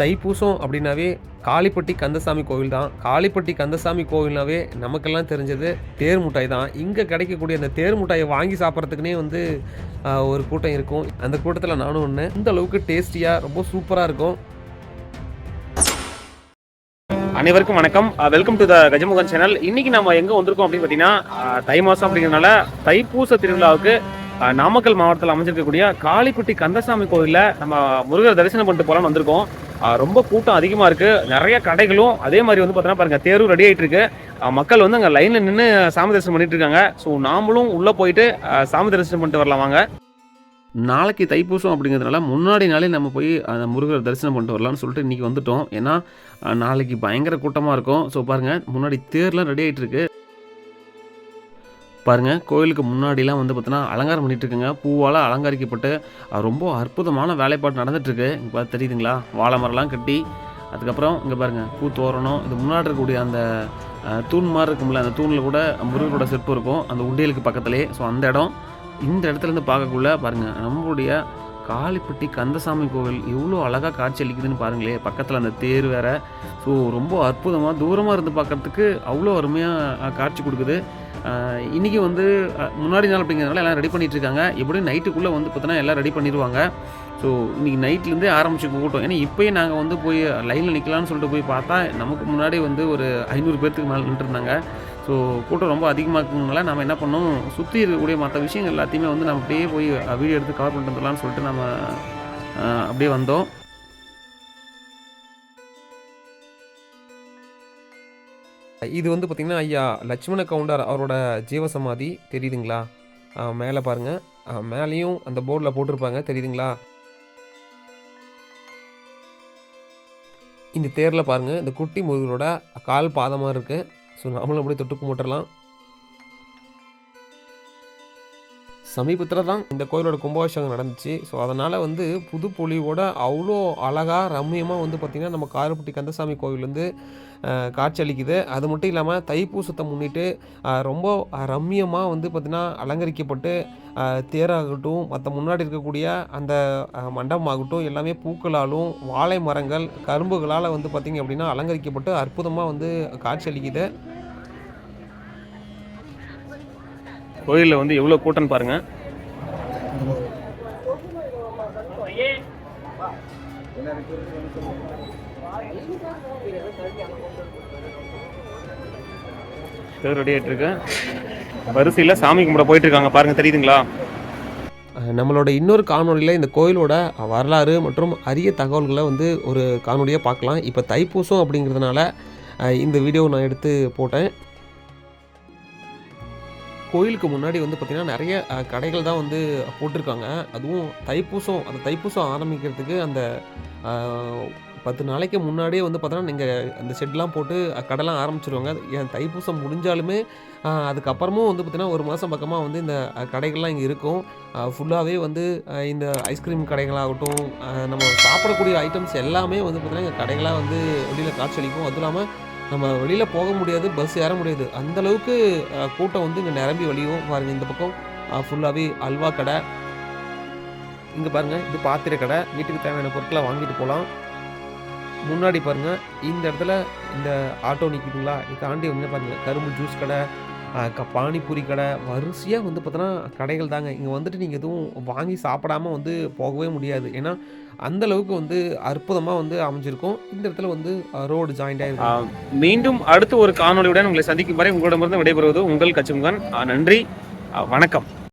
தைப்பூசம் அப்படின்னாவே காளிப்பட்டி கந்தசாமி கோவில் தான். காளிப்பட்டி கந்தசாமி கோவில்னாவே நமக்கெல்லாம் தெரிஞ்சது தேர் முட்டாய் தான். இங்கே கிடைக்கக்கூடிய அந்த தேர் முட்டாயை வாங்கி சாப்பிட்றதுக்குனே வந்து ஒரு கூட்டம் இருக்கும். அந்த கூட்டத்தில் நானும் ஒன்று இந்த அளவுக்கு டேஸ்டியாக ரொம்ப சூப்பராக இருக்கும். அனைவருக்கும் வணக்கம். Welcome to the Gajamugan channel இன்னைக்கு நம்ம எங்க வந்திருக்கோம் அப்படின்னு பார்த்தீங்கன்னா தை மாசம் அப்படிங்கிறதுனால தைப்பூச திருவிழாவுக்கு நாமக்கல் மாவட்டத்தில் அமைஞ்சிருக்கக்கூடிய காளிப்பட்டி கந்தசாமி கோவிலில் நம்ம முருகர் தரிசனம் பண்ணிட்டு போகலாம்னு வந்திருக்கோம். ரொம்ப கூட்டம் அதிகமாக இருக்குது நிறைய கடைகளும் அதே மாதிரி வந்து பார்த்தோன்னா பாருங்க தேரும் ரெடி ஆகிட்டு இருக்கு. மக்கள் வந்து அங்கே லைனில் நின்று சாமி தரிசனம் பண்ணிட்டு இருக்காங்க. ஸோ நாமளும் உள்ளே போயிட்டு சாமி தரிசனம் பண்ணிட்டு வரலாம் வாங்க. நாளைக்கு தைப்பூசம் அப்படிங்கிறதுனால முன்னாடி நாளே நம்ம போய் அந்த முருகர் தரிசனம் பண்ணிட்டு வரலாம்னு சொல்லிட்டு இன்றைக்கி வந்துட்டோம். ஏன்னா நாளைக்கு பயங்கர கூட்டமாக இருக்கும். ஸோ பாருங்கள் முன்னாடி தேர்லாம் ரெடி ஆகிட்டு இருக்கு. பாருங்கள் கோயிலுக்கு முன்னாடிலாம் வந்து பார்த்தீங்கன்னா அலங்காரம் பண்ணிகிட்ருக்குங்க பூவால் அலங்கரிக்கப்பட்டு ரொம்ப அற்புதமான வேலைப்பாடு நடந்துகிட்ருக்கு இங்கே பார்த்து தெரியுதுங்களா? வாழை மரம்லாம் கட்டி அதுக்கப்புறம் இங்கே பாருங்கள் பூ தோரணம் இது முன்னாடி இருக்கக்கூடிய அந்த தூண் மாதிரி இருக்கும்ல அந்த தூணில் கூட முருகனோட சிற்பம் இருக்கும். அந்த உண்டியலுக்கு பக்கத்துலேயே ஸோ அந்த இடம் இந்த இடத்துல இருந்து பார்க்கக்குள்ள பாருங்கள் நம்மளுடைய காளிப்பட்டி கந்தசாமி கோவில் எவ்வளோ அழகாக காட்சி அளிக்குதுன்னு பாருங்களே. பக்கத்தில் அந்த தேர் வேறு. ஸோ ரொம்ப அற்புதமாக தூரமாக இருந்து பார்க்கறதுக்கு அவ்வளோ அருமையாக காட்சி கொடுக்குது. இன்றைக்கி இன்னைக்கு வந்து முன்னாடி நாள் அப்படிங்கிறதுனால எல்லாம் ரெடி பண்ணிகிட்ருக்காங்க இருக்காங்க. எப்படியும் நைட்டுக்குள்ளே வந்து பார்த்தோன்னா எல்லாம் ரெடி பண்ணிடுவாங்க ஸோ இன்றைக்கி நைட்லேருந்தே ஆரம்பிச்சு கூட்டம். ஏன்னா இப்போயே நாங்கள் வந்து போய் லைனில் நிற்கலான்னு சொல்லிட்டு போய் பார்த்தா நமக்கு முன்னாடி வந்து ஒரு ஐநூறு பேர்த்துக்கு மேலே நின்றுருந்தாங்க ஸோ கூட்டம் ரொம்ப அதிகமாக இருக்கிறதுனால நம்ம என்ன பண்ணோம்? சுற்றி இருக்கக்கூடிய மற்ற விஷயங்கள் எல்லாத்தையுமே வந்து நம்ம அப்படியே போய் வீடியோ எடுத்து கவர் பண்ணிட்டு வந்துடலாம்னு சொல்லிட்டு நம்ம அப்படியே வந்தோம். இது வந்து பார்த்திங்கன்னா ஐயா லட்சுமண கவுண்டர் அவரோட ஜீவசமாதி. தெரியுதுங்களா? மேலே பாருங்கள் மேலேயும் அந்த போர்டில் போட்டிருப்பாங்க. தெரியுதுங்களா? இந்த தேரில் பாருங்கள் இந்த குட்டி முருகரோட கால் பாதமாக இருக்குது ஸோ நாமளும் அப்படியே தொட்டு கும்பிட்டுறலாம் சமீபத்தில் தான் இந்த கோயிலோட கும்பாபிஷேகம் நடந்துச்சு. ஸோ அதனால் வந்து புது பொலிவோட அவ்வளோ அழகாக ரம்மியமாக வந்து பார்த்திங்கன்னா நம்ம காரப்பட்டி கந்தசாமி கோவில் வந்து அஹ், காட்சியளிக்குது அது மட்டும் இல்லாமல் தைப்பூசத்தை முன்னிட்டு ரொம்ப ரம்மியமாக வந்து பார்த்திங்கன்னா அலங்கரிக்கப்பட்டு தேராகட்டும் மற்ற முன்னாடி இருக்கக்கூடிய அந்த மண்டபமாகட்டும் எல்லாமே பூக்களாலும் வாழை மரங்கள் கரும்புகளால் வந்து பார்த்திங்க அப்படின்னா அலங்கரிக்கப்பட்டு அற்புதமாக வந்து காட்சியளிக்குது கோயிலில் வந்து எவ்வளோ கூட்டம்னு பாருங்கள் தேர் ரெடி ஆகிட்டு இருக்கு. வரிசையில் சாமி கும்பிட போயிட்டு இருக்காங்க பாருங்க தெரியுதுங்களா? நம்மளோட இன்னொரு காணொலியில் இந்த கோயிலோட வரலாறு மற்றும் அரிய தகவல்களை வந்து ஒரு காணொலியாக பார்க்கலாம். இப்போ தைப்பூசம் அப்படிங்கிறதுனால இந்த வீடியோ நான் எடுத்து போட்டேன். கோயிலுக்கு முன்னாடி வந்து பார்த்திங்கன்னா நிறைய கடைகள் தான் வந்து போட்டிருக்காங்க. அதுவும் தைப்பூசம் அந்த தைப்பூசம் ஆரம்பிக்கிறதுக்கு அந்த பத்து நாளைக்கு முன்னாடியே வந்து பார்த்தோன்னா நீங்கள் அந்த ஷெட்லாம் போட்டு கடைலாம் ஆரம்பிச்சிருவாங்க. ஏன் தைப்பூசம் முடிஞ்சாலுமே அதுக்கப்புறமும் வந்து பார்த்திங்கன்னா ஒரு மாதம் பக்கமாக வந்து இந்த கடைகள்லாம் இங்கே இருக்கும். ஃபுல்லாகவே வந்து இந்த ஐஸ்கிரீம் கடைகளாகட்டும் நம்ம சாப்பிடக்கூடிய ஐட்டம்ஸ் எல்லாமே வந்து பார்த்திங்கன்னா இங்கே கடைகளாக வந்து வெளியில் காட்சியளிக்கும் அதுவும் இல்லாமல் நம்ம வெளியில் போக முடியாது பஸ் ஏற முடியாது. அந்த அளவுக்கு கூட்டம் வந்து இங்கே நிரம்பி வழியும். பாருங்கள் இந்த பக்கம் ஃபுல்லாகவே அல்வா கடை. இங்கே பாருங்கள் இது பாத்திர கடை. வீட்டுக்கு தேவையான பொருட்களை வாங்கிட்டு போகலாம். முன்னாடி பாருங்கள் இந்த இடத்துல இந்த ஆட்டோ நிற்கிதுங்களா இதை தாண்டி வந்து பாருங்கள் கரும்பு ஜூஸ் கடை. பானிபூரி கடை வரிசையாக வந்து பார்த்தோன்னா கடைகள் தாங்க. இங்கே வந்துட்டு நீங்கள் எதுவும் வாங்கி சாப்பிடாம வந்து போகவே முடியாது. ஏன்னா அந்த அளவுக்கு வந்து அற்புதமாக வந்து அமைஞ்சிருக்கும். இந்த இடத்துல வந்து ரோடு ஜாயிண்ட் ஆகிருக்கும் மீண்டும் அடுத்து ஒரு காணொலியுடன் உங்களை சந்திக்கும் வரை உங்களிடமிருந்து விடைபெறுவது உங்கள் கச்சுமுகன் நன்றி. வணக்கம்.